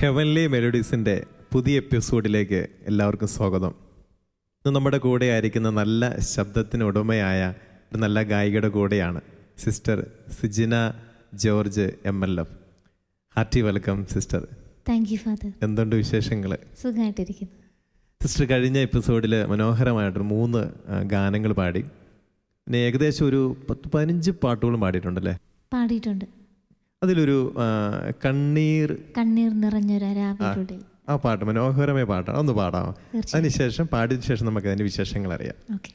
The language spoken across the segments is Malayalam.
ഹെവൻലി മെലഡീസിന്റെ പുതിയ എപ്പിസോഡിലേക്ക് എല്ലാവർക്കും സ്വാഗതം. ഇന്ന് നമ്മുടെ കൂടെ ആയിരിക്കുന്ന നല്ല ശബ്ദത്തിന് ഉടമയായ ഒരു നല്ല ഗായികയുടെ കൂടെയാണ് sister Sijina George M L F hearty welcome sister thank you father എന്തുണ്ട് വിശേഷങ്ങൾ സുഖമായിട്ടിരിക്കുന്നു. സിസ്റ്റർ കഴിഞ്ഞ എപ്പിസോഡിൽ മനോഹരമായിട്ടൊരു മൂന്ന് ഗാനങ്ങൾ പാടി. പിന്നെ ഏകദേശം ഒരു പത്ത് പതിനഞ്ച് പാട്ടുകളും പാടിയിട്ടുണ്ടല്ലേ? പാടിയിട്ടുണ്ട്. അതിലൊരു കണ്ണീർ. കണ്ണീർ നിറഞ്ഞൊരു രാവിലെ ആ പാട്ട് മനോഹരമായ പാട്ടാണ്. ഒന്ന് പാടാം അതിനുശേഷം പാടിയതിനു ശേഷം നമുക്ക് അതിന്റെ വിശേഷങ്ങൾ അറിയാം ഓക്കെ.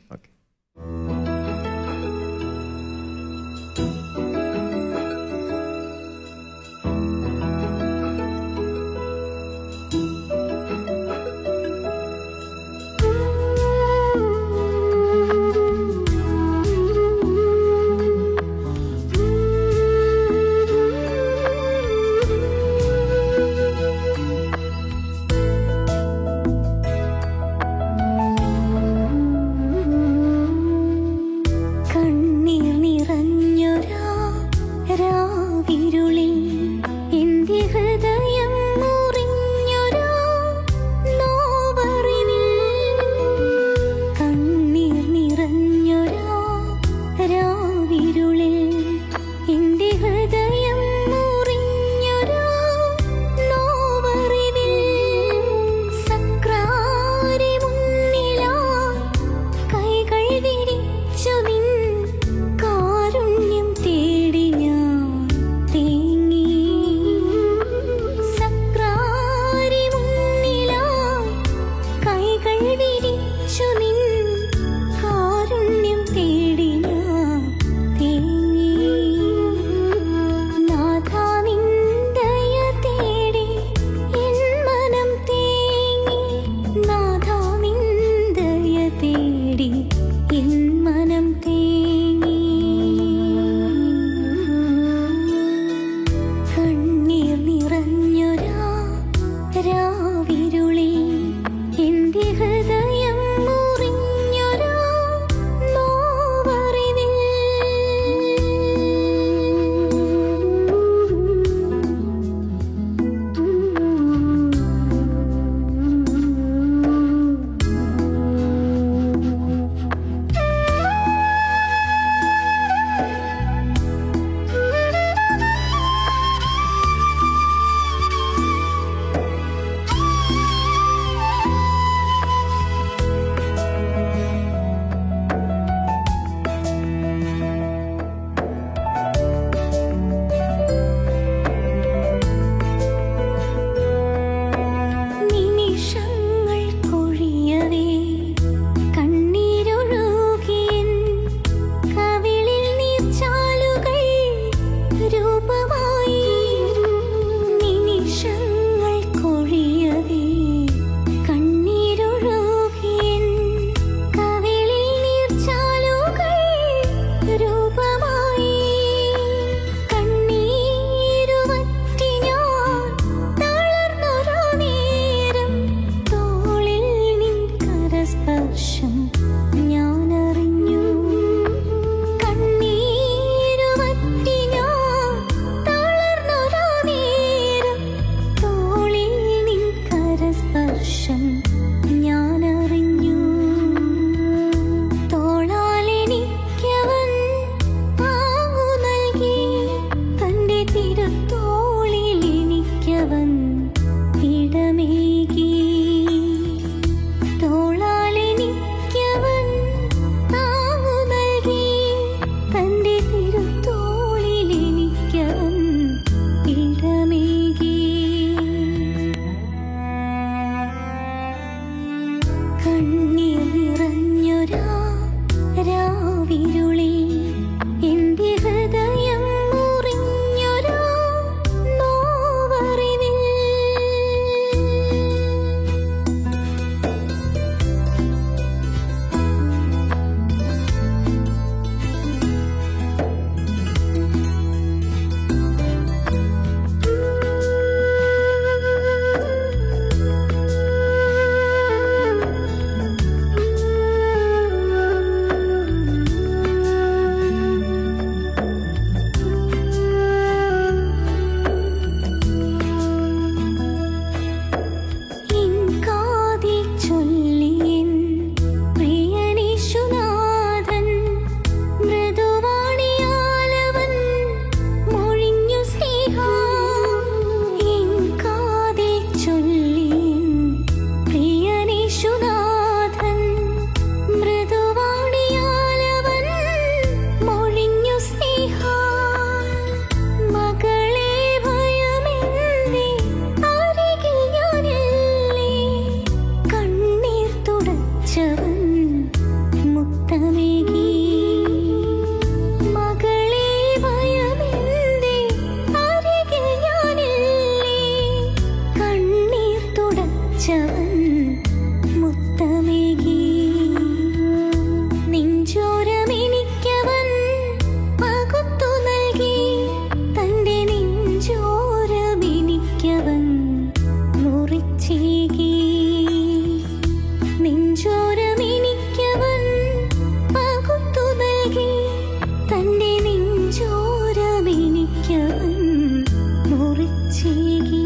ഓക്കെ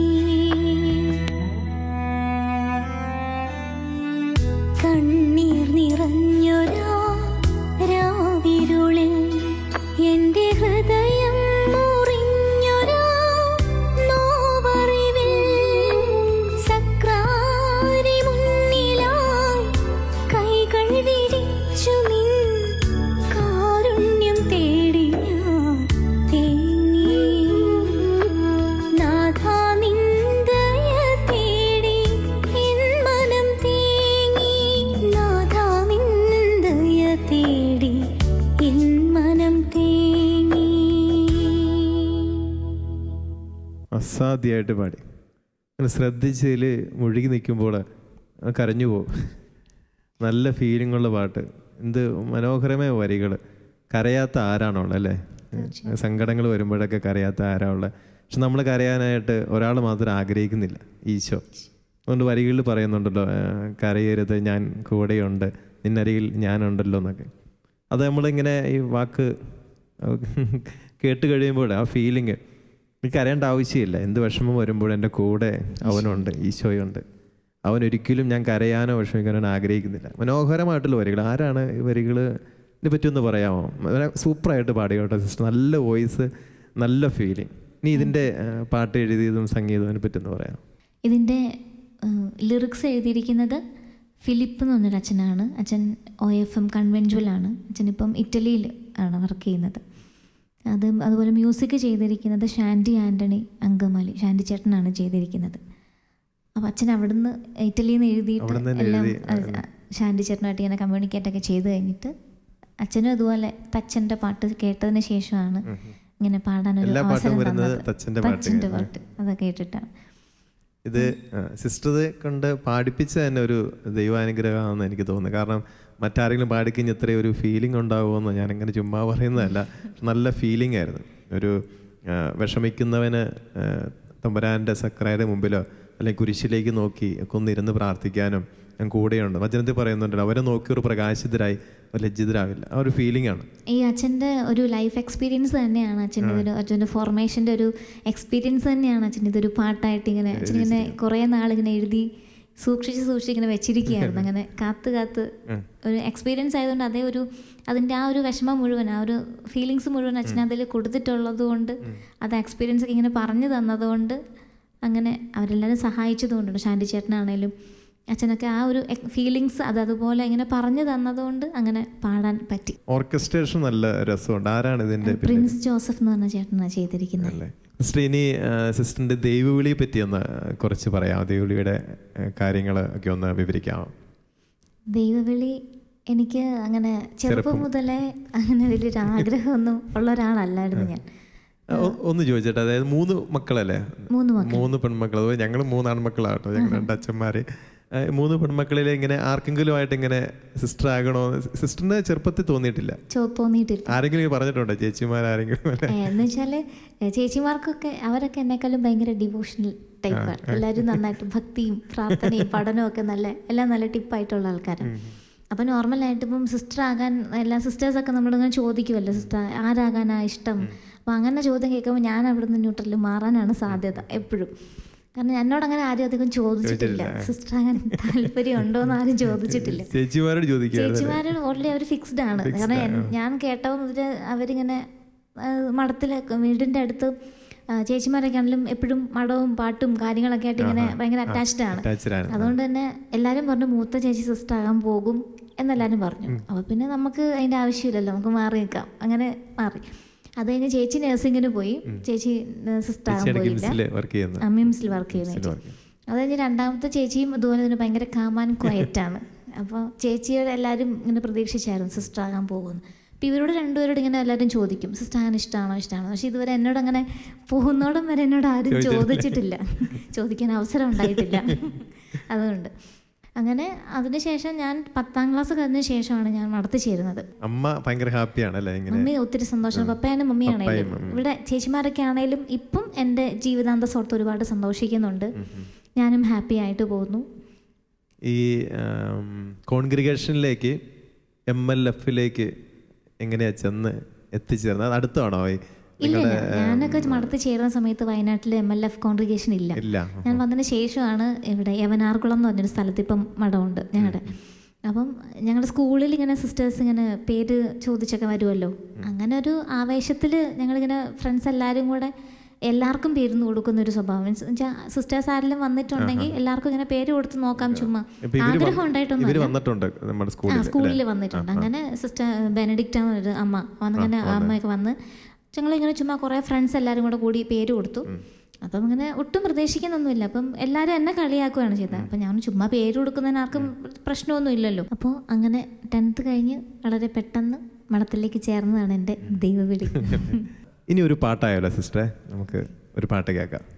അസാധ്യമായിട്ട് പാടി. അങ്ങനെ ശ്രദ്ധിച്ചതിൽ മുഴുകി നിൽക്കുമ്പോൾ കരഞ്ഞു പോകും. നല്ല ഫീലിംഗ് ഉള്ള പാട്ട്. എന്ത് മനോഹരമായ വരികൾ. കരയാത്ത ആരാണുള്ളത് അല്ലേ? സങ്കടങ്ങൾ വരുമ്പോഴൊക്കെ കരയാത്ത ആരാണുള്ളത് പക്ഷെ നമ്മൾ കരയാനായിട്ട് ഒരാൾ മാത്രം ആഗ്രഹിക്കുന്നില്ല. ഈശോ. അതുകൊണ്ട് വരികളിൽ പറയുന്നുണ്ടല്ലോ കരയരുത് ഞാൻ കൂടെയുണ്ട്. നിന്നരികിൽ ഞാനുണ്ടല്ലോ എന്നൊക്കെ. അത് നമ്മളിങ്ങനെ ഈ വാക്ക് കേട്ട് കഴിയുമ്പോൾ ആ ഫീലിങ് എനിക്ക് അറിയേണ്ട ആവശ്യമില്ല. എന്ത് വിഷമം വരുമ്പോഴും എന്റെ കൂടെ അവനുണ്ട് ഈശോയുണ്ട്. അവൻ ഒരിക്കലും ഞാൻ കരയാനോ വിഷമിക്കാനോ ആഗ്രഹിക്കുന്നില്ല. മനോഹരമായിട്ടുള്ള വരികൾ. ആരാണ് ഈ വരികൾ ഇതിനെ പറ്റി ഒന്ന് പറയാമോ? സൂപ്പറായിട്ട് പാടി കേട്ടോ സിസ്റ്റർ. നല്ല വോയിസ് നല്ല ഫീലിംഗ്. ഇനി ഇതിന്റെ പാട്ട് എഴുതിയതും സംഗീതവും അതിനെ പറ്റി ഒന്ന് പറയാം ഇതിന്റെ ലിറിക്സ് എഴുതിയിരിക്കുന്നത് ഫിലിപ്പ് എന്ന് പറഞ്ഞൊരു അച്ഛനാണ്. അച്ഛൻ ഒ എഫ് എം കൺവെൻച്വലാണ് അച്ഛൻ ഇപ്പം ഇറ്റലിയിൽ ആണ് വർക്ക് ചെയ്യുന്നത്. അത് അതുപോലെ മ്യൂസിക് ചെയ്തിരിക്കുന്നത് ഷാൻഡി ആന്റണി അങ്കമാലി ഷാൻഡി ചേട്ടനാണ് ചെയ്തിരിക്കുന്നത്. അപ്പോൾ അച്ഛൻ അവിടുന്ന് ഇറ്റലിയിൽ നിന്ന് എഴുതിയിട്ട് എല്ലാം ഷാൻഡി ചേട്ടനായിട്ട് ഇങ്ങനെ കമ്മ്യൂണിക്കേറ്റ് ഒക്കെ ചെയ്ത് കഴിഞ്ഞിട്ട് അച്ഛനും അതുപോലെ തച്ചന്റെ പാട്ട് കേട്ടതിന് ശേഷമാണ് ഇങ്ങനെ പാടാനൊരു അവസരം തച്ചന്റെ പാട്ട് തച്ചന്റെ പാട്ട്. അത് കേട്ടിട്ടാണ്. ഇത് സിസ്റ്റർ കൊണ്ട് പാടിപ്പിച്ച തന്നെ ഒരു ദൈവാനുഗ്രഹമാണെന്ന് എനിക്ക് തോന്നുന്നു. കാരണം മറ്റാരെങ്കിലും പാടിക്കഴിഞ്ഞ് ഇത്രയും ഒരു ഫീലിംഗ് ഉണ്ടാവുമെന്ന് ഞാൻ അങ്ങനെ ചുമ്മാ പറയുന്നതല്ല. നല്ല ഫീലിംഗ് ആയിരുന്നു. ഒരു വിഷമിക്കുന്നവന് തമ്പുരാന്റെ സക്രായുടെ മുമ്പിലോ അല്ലെങ്കിൽ കുരിശിലേക്ക് നോക്കി ഒക്കെ ഒന്നിരുന്ന് പ്രാർത്ഥിക്കാനും ഞാൻ കൂടെയുണ്ട്. വചനത്തിൽ പറയുന്നുണ്ട് അവരെ നോക്കി ഒരു പ്രകാശിതരായി ലജ്ജിതരാവില്ല. ആ ഒരു ഫീലിംഗ് ആണ്. ഈ അച്ഛന്റെ ഒരു ലൈഫ് എക്സ്പീരിയൻസ് തന്നെയാണ് അച്ഛന്റെ ഒരു അച്ഛന്റെ ഫോർമേഷന്റെ ഒരു എക്സ്പീരിയൻസ് തന്നെയാണ് അച്ഛൻ ഇതൊരു പാട്ടായിട്ട് ഇങ്ങനെ അച്ഛൻ ഇങ്ങനെ കുറേ നാളിങ്ങനെ എഴുതി സൂക്ഷിച്ച് സൂക്ഷിച്ച് ഇങ്ങനെ വെച്ചിരിക്കുകയായിരുന്നു. അങ്ങനെ കാത്ത് കാത്ത് ഒരു എക്സ്പീരിയൻസ് ആയതുകൊണ്ട് അതേ ഒരു അതിന്റെ ആ ഒരു വിഷമം മുഴുവൻ ആ ഒരു ഫീലിങ്സ് മുഴുവൻ അച്ഛൻ അതിൽ കൊടുത്തിട്ടുള്ളത് കൊണ്ട് അത് എക്സ്പീരിയൻസ് ഒക്കെ ഇങ്ങനെ പറഞ്ഞു തന്നതുകൊണ്ട് അങ്ങനെ അവരെല്ലാവരും സഹായിച്ചതുകൊണ്ടുണ്ട് ഷാൻഡി ചേട്ടനാണേലും അച്ഛനൊക്കെ ആ ഒരു ഫീലിങ്സ് അത് അതുപോലെ ഇങ്ങനെ പറഞ്ഞു തന്നതുകൊണ്ട് അങ്ങനെ പാടാൻ പറ്റി. ഓർക്കസ്ട്രേഷൻ നല്ല രസമുണ്ട്. ആരാണ് ഇതിന്റെ പ്രിൻസ് ജോസഫ് എന്ന് പറഞ്ഞ ചേട്ടനാണ് ചെയ്തിരിക്കുന്നത്. അല്ലേ സിസ്റ്റർ ഇനി സിസ്റ്ററിന്റെ ദൈവവിളിയെ പറ്റി ഒന്ന് കുറച്ച് പറയാം ദൈവവിളിയുടെ കാര്യങ്ങൾ ഒക്കെ ഒന്ന് വിവരിക്കാമോ? ദൈവവിളി എനിക്ക് അങ്ങനെ ചെറുപ്പം മുതലേ അങ്ങനെ വലിയൊരു ആഗ്രഹമൊന്നും ഉള്ള ഒരാളല്ലായിരുന്നു ഞാൻ. ഒന്ന് ചോദിച്ചേട്ടെ. അതായത് മൂന്ന് മക്കളല്ലേ? മൂന്ന് മൂന്ന് പെൺമക്കൾ അതുപോലെ ഞങ്ങൾ മൂന്ന് ആൺമക്കളാട്ടോ ഞങ്ങൾ രണ്ട് അച്ഛന്മാര്. ആ, മൂന്ന് പെൺമക്കളിൽ ഇങ്ങനെ ആർക്കെങ്കിലും ആയിട്ട് ഇങ്ങനെ സിസ്റ്റർ ആകണോ? സിസ്റ്ററിന് ചെറുപ്പത്തിൽ തോന്നിയിട്ടില്ല. ആരെങ്കിലും പറഞ്ഞിട്ടുണ്ടോ? ചേച്ചിമാർ ആരെങ്കിലും അല്ലേ എന്ന് വെച്ചാൽ ചേച്ചിമാർക്കൊക്കെ അവരൊക്കെ എന്നെക്കാളും ഭയങ്കര ഡിവോഷണൽ ടൈപ്പാണ് എല്ലാവരും നന്നായിട്ട് ഭക്തിയും പ്രാർത്ഥനയും പഠനവും ഒക്കെ നല്ല എല്ലാം നല്ല ടിപ്പായിട്ടുള്ള ആൾക്കാരാണ്. നോർമൽ ആയിട്ട് ഇപ്പം സിസ്റ്റർ ആകാൻ എല്ലാ സിസ്റ്റേഴ്സൊക്കെ നമ്മളിങ്ങനെ ചോദിക്കുമല്ലോ സിസ്റ്റർ ആരാകാനാ ഇഷ്ടം? അപ്പം അങ്ങനെ ചോദ്യം കേൾക്കുമ്പോൾ ഞാൻ അവിടുന്ന് ന്യൂട്രലിൽ മാറാനാണ് സാധ്യത എപ്പോഴും. കാരണം എന്നോട് അങ്ങനെ ആരും അധികം ചോദിച്ചിട്ടില്ല. സിസ്റ്റർ അങ്ങനെ താല്പര്യം ഉണ്ടോ എന്ന് ആരും ചോദിച്ചിട്ടില്ല. ചേച്ചിമാരോട് ചേച്ചിമാരോട് ഓൾറെഡി അവർ ഫിക്സ്ഡ് ആണ്. കാരണം ഞാൻ കേട്ടപ്പോൾ മുതൽ അവരിങ്ങനെ മഠത്തിലെ വീടിന്റെ അടുത്ത് ചേച്ചിമാരൊക്കെ ആണെങ്കിലും എപ്പോഴും മഠവും പാട്ടും കാര്യങ്ങളൊക്കെ ആയിട്ട് ഇങ്ങനെ ഭയങ്കര അറ്റാച്ച്ഡ് ആണ്. അറ്റാച്ച്ഡ് ആണ്. അതുകൊണ്ട് തന്നെ എല്ലാവരും പറഞ്ഞു മൂത്ത ചേച്ചി സിസ്റ്റർ ആകാൻ പോകും എന്നെല്ലാവരും പറഞ്ഞു. അപ്പോൾ പിന്നെ നമുക്ക് അതിന്റെ ആവശ്യമില്ലല്ലോ നമുക്ക് മാറി നിൽക്കാം. അങ്ങനെ മാറി. അത് കഴിഞ്ഞ് ചേച്ചി നഴ്സിങ്ങിന് പോയി. ചേച്ചി ചേച്ചിയുടെ പോയില്ല. മിംസിൽ വർക്ക് ചെയ്യുന്ന. അത് കഴിഞ്ഞ് രണ്ടാമത്തെ ചേച്ചിയും അതുപോലെ തന്നെ ഭയങ്കര കാമാൻ ക്വയറ്റ് ആണ്. അപ്പോൾ ചേച്ചിയോട് എല്ലാവരും ഇങ്ങനെ പ്രതീക്ഷിച്ചായിരുന്നു സിസ്റ്റർ ആകാൻ പോകുന്നു അപ്പോൾ ഇവരോട് രണ്ടുപേരോട് ഇങ്ങനെ എല്ലാവരും ചോദിക്കും സിസ്റ്റർ ആകാൻ ഇഷ്ടമാണോ ഇഷ്ടമാണോ പക്ഷേ ഇതുവരെ എന്നോട് അങ്ങനെ പോകുന്നോടും വരെ എന്നോട് ആരും ചോദിച്ചിട്ടില്ല. ചോദിക്കാൻ അവസരം ഉണ്ടായിട്ടില്ല. അതുകൊണ്ട്. അങ്ങനെ അതിനുശേഷം ഞാൻ പത്താം ക്ലാസ് കഴിഞ്ഞ ശേഷമാണ് ഞാൻ നടത്തി ചേരുന്നത്. അമ്മ ഭയങ്കര ഹാപ്പിയാണ് അല്ലേ ഇങ്ങനെ? മമ്മി ഒത്തിരി സന്തോഷം. പപ്പയാനും മമ്മിയാണേലും ഇവിടെ ചേച്ചിമാരൊക്കെ ആണെങ്കിലും ഇപ്പം എന്റെ ജീവിതാന്ത സ്വർത്ത് ഒരുപാട് സന്തോഷിക്കുന്നുണ്ട്. ഞാനും ഹാപ്പി ആയിട്ട് പോകുന്നു. ഈ കോൺഗ്രിഗേഷനിലേക്ക് എം എൽ എഫിലേക്ക് എങ്ങനെയാ ചെന്ന് എത്തിച്ചേർന്നത്? അടുത്താണോ ഇല്ല. ഞാനൊക്കെ മടത്ത് ചേരുന്ന സമയത്ത് വയനാട്ടിൽ എം എൽ എഫ് കോൺഗ്രിഗേഷൻ ഇല്ല. ഞാൻ വന്നതിന് ശേഷമാണ് ഇവിടെ യവനാർകുളം എന്ന് പറഞ്ഞൊരു സ്ഥലത്ത് ഇപ്പം മഠമുണ്ട് ഞങ്ങളുടെ അപ്പം ഞങ്ങളുടെ സ്കൂളിൽ ഇങ്ങനെ സിസ്റ്റേഴ്സ് ഇങ്ങനെ പേര് ചോദിച്ചൊക്കെ വരുമല്ലോ അങ്ങനെ ഒരു ആവേശത്തിൽ ഞങ്ങളിങ്ങനെ ഫ്രണ്ട്സ് എല്ലാവരും കൂടെ എല്ലാവർക്കും പേരുന്ന് കൊടുക്കുന്ന ഒരു സ്വഭാവം. മീൻസ് വെച്ചാൽ സിസ്റ്റേഴ്സ് ആരെങ്കിലും വന്നിട്ടുണ്ടെങ്കിൽ എല്ലാവർക്കും ഇങ്ങനെ പേര് കൊടുത്ത് നോക്കാം ചുമ്മാ. ആഗ്രഹം ഉണ്ടായിട്ടുണ്ട് ഉണ്ടായിട്ടൊന്നും സ്കൂളിൽ വന്നിട്ടുണ്ട് അങ്ങനെ സിസ്റ്റർ ബെനഡിക്റ്റ് എന്നൊരു അമ്മ അങ്ങനെ അമ്മയൊക്കെ വന്ന് ഞങ്ങളിങ്ങനെ ചുമ്മാ കുറേ ഫ്രണ്ട്സ് എല്ലാവരും കൂടെ കൂടി പേര് കൊടുത്തു. അപ്പം ഇങ്ങനെ ഒട്ടും പ്രതീക്ഷിക്കുന്നൊന്നുമില്ല. അപ്പം എല്ലാവരും എന്നെ കളിയാക്കുകയാണ് ചെയ്തത്. അപ്പം ഞാൻ ചുമ്മാ പേര് കൊടുക്കുന്നതിന് ആർക്കും പ്രശ്നമൊന്നും ഇല്ലല്ലോ. അപ്പോൾ അങ്ങനെ ടെൻത്ത് കഴിഞ്ഞ് വളരെ പെട്ടെന്ന് മഠത്തിലേക്ക് ചേർന്നതാണ് എന്റെ ദൈവവിളി. ഇനി ഒരു പാട്ടായാലോ സിസ്റ്ററെ നമുക്ക് ഒരു പാട്ട് കേൾക്കാം.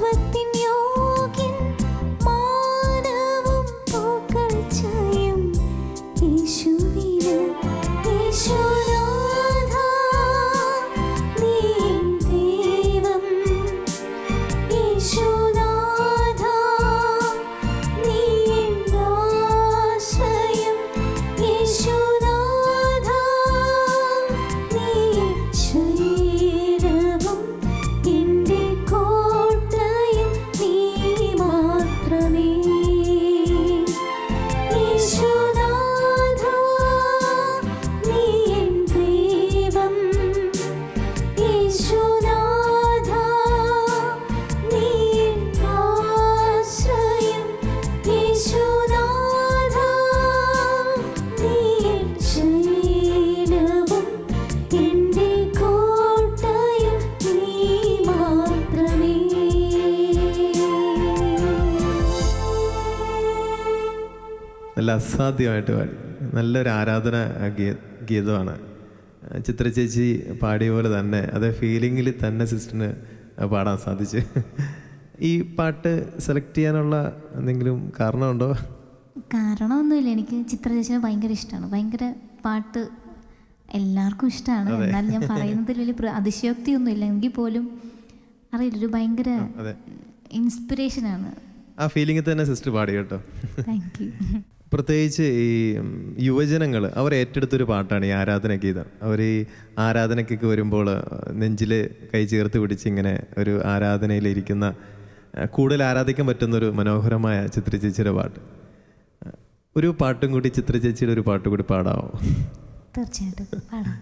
What do you completely നല്ല അസാധ്യമായിട്ട് പാടി. നല്ലൊരു ആരാധന ഗീ ഗീതമാണ്. ചിത്ര ചേച്ചി പാടിയ പോലെ തന്നെ അതേ ഫീലിങ്ങിൽ തന്നെ സിസ്റ്ററിന് പാടാൻ സാധിച്ചു. ഈ പാട്ട് സെലക്ട് ചെയ്യാനുള്ള എന്തെങ്കിലും കാരണമുണ്ടോ? കാരണമൊന്നുമില്ല. എനിക്ക് ചിത്ര ചേച്ചിനെ ഭയങ്കര ഇഷ്ടമാണ് ഭയങ്കര പാട്ട് എല്ലാവർക്കും ഇഷ്ടമാണ് എന്നാൽ ഞാൻ പറയുന്നതിൽ വലിയ അതിശയോക്തി അതിശയോക്തിയൊന്നുമില്ല എങ്കിൽ പോലും അറിയില്ല. ഒരു ഭയങ്കര ഇൻസ്പിറേഷൻ ആണ്. ആ ഫീലിംഗ് തന്നെ സിസ്റ്റർ പാടി കേട്ടോ. താങ്ക് യു പ്രത്യേകിച്ച് ഈ യുവജനങ്ങൾ അവർ ഏറ്റെടുത്തൊരു പാട്ടാണ് ഈ ആരാധന ഗീതം. അവർ ഈ ആരാധനയ്ക്കൊക്കെ വരുമ്പോൾ നെഞ്ചിൽ കൈ ചേർത്ത് പിടിച്ച് ഇങ്ങനെ ഒരു ആരാധനയിലിരിക്കുന്ന കൂടുതൽ ആരാധിക്കാൻ പറ്റുന്ന ഒരു മനോഹരമായ ചിത്ര ചേച്ചിയുടെ പാട്ട് ഒരു പാട്ടും കൂടി ചിത്ര ചേച്ചിയുടെ ഒരു പാട്ട് കൂടി പാടാമോ തീർച്ചയായിട്ടും. പാടാം.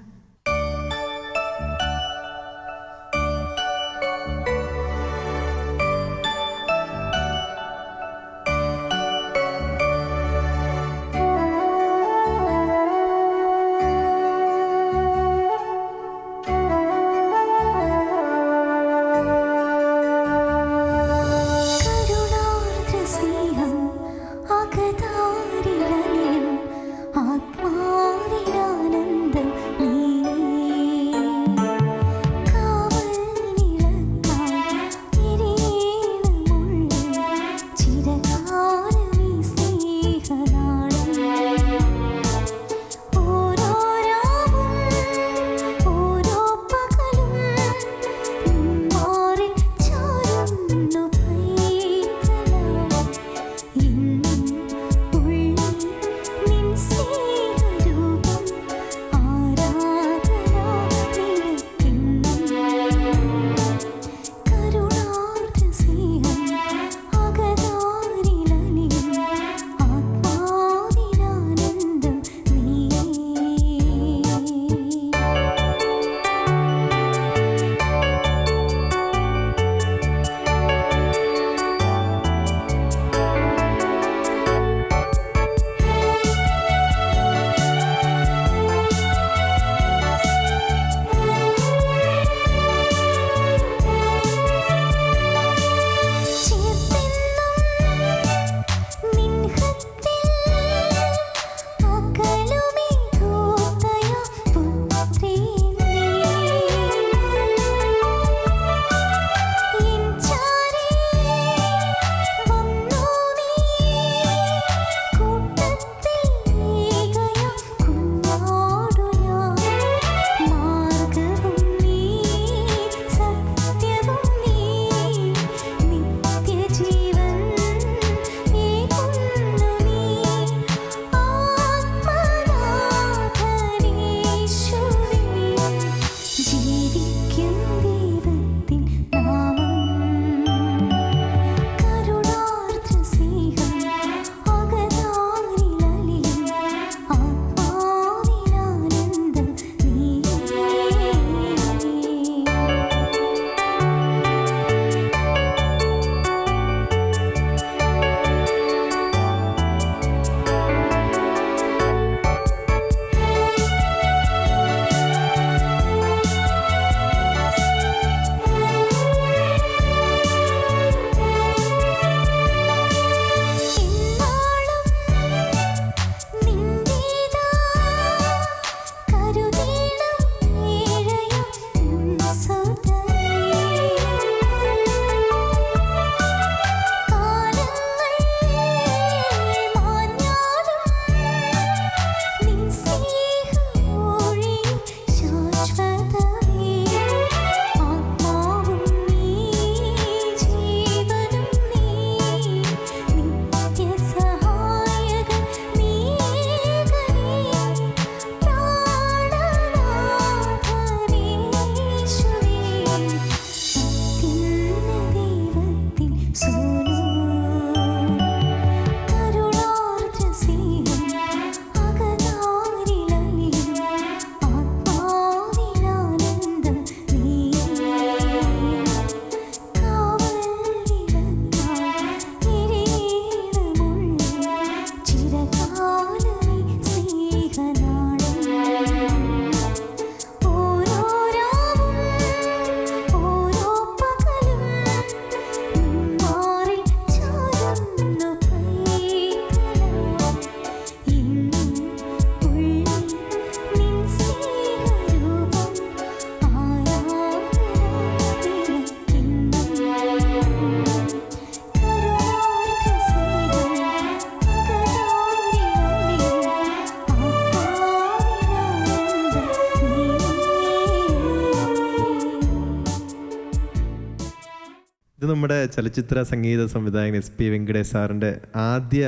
ചലച്ചിത്ര സംഗീത സംവിധായകൻ എസ് പി വെങ്കടേഷ് സാറിന്റെ ആദ്യ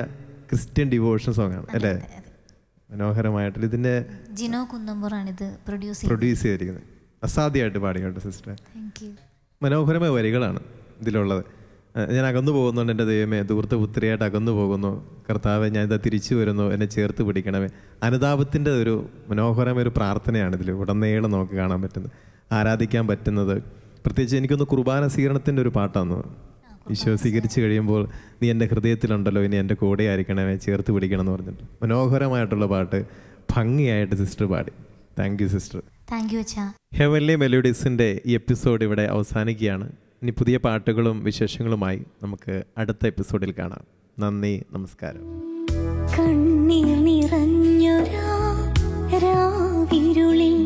ക്രിസ്ത്യൻ ഡിവോഷൻ സോങ് ആണ് അല്ലേ? മനോഹരമായിട്ട് ഇതിന്റെ ജിനോ കുന്നമ്പൂറാണ് ഇത് പ്രൊഡ്യൂസ് പ്രൊഡ്യൂസ് ചെയ്തിരിക്കുന്നത്. അസാധ്യമായിട്ട് പാടിയോട്ടെ സിസ്റ്റർ മനോഹരമായ വരികളാണ് ഇതിലുള്ളത്. ഞാൻ അകന്നു പോകുന്നുണ്ട് എന്റെ ദൈവമേ ദൂർത്ത പുത്രിയായിട്ട് അകന്നു പോകുന്നു. കർത്താവെ ഞാൻ ഇതാ തിരിച്ചു വരുന്നു എന്നെ ചേർത്ത് പിടിക്കണമേ. അനുതാപത്തിന്റെ ഒരു മനോഹരമായ ഒരു പ്രാർത്ഥനയാണ് ഇതിൽ ഉടനീളം നമുക്ക് കാണാൻ പറ്റുന്നത് ആരാധിക്കാൻ പറ്റുന്നത്. പ്രത്യേകിച്ച് എനിക്കൊന്ന് കുർബാന സ്വീകരണത്തിന്റെ ഒരു പാട്ടാണ് ഈശോ സ്വീകരിച്ചു കഴിയുമ്പോൾ നീ എന്റെ ഹൃദയത്തിലുണ്ടല്ലോ ഇനി എന്റെ കൂടെ ആയിരിക്കണമേ ചേർത്ത് പിടിക്കണം എന്ന് പറഞ്ഞിട്ട്. മനോഹരമായിട്ടുള്ള പാട്ട് ഭംഗിയായിട്ട് സിസ്റ്റർ പാടി. Thank you sister thank you heavenly മെലോഡീസിന്റെ ഈ എപ്പിസോഡ് ഇവിടെ അവസാനിക്കുകയാണ്. ഇനി പുതിയ പാട്ടുകളും വിശേഷങ്ങളുമായി നമുക്ക് അടുത്ത എപ്പിസോഡിൽ കാണാം. നന്ദി നമസ്കാരം. കണ്ണീർ നിറഞ്ഞൊരാ രാവിരുളിൽ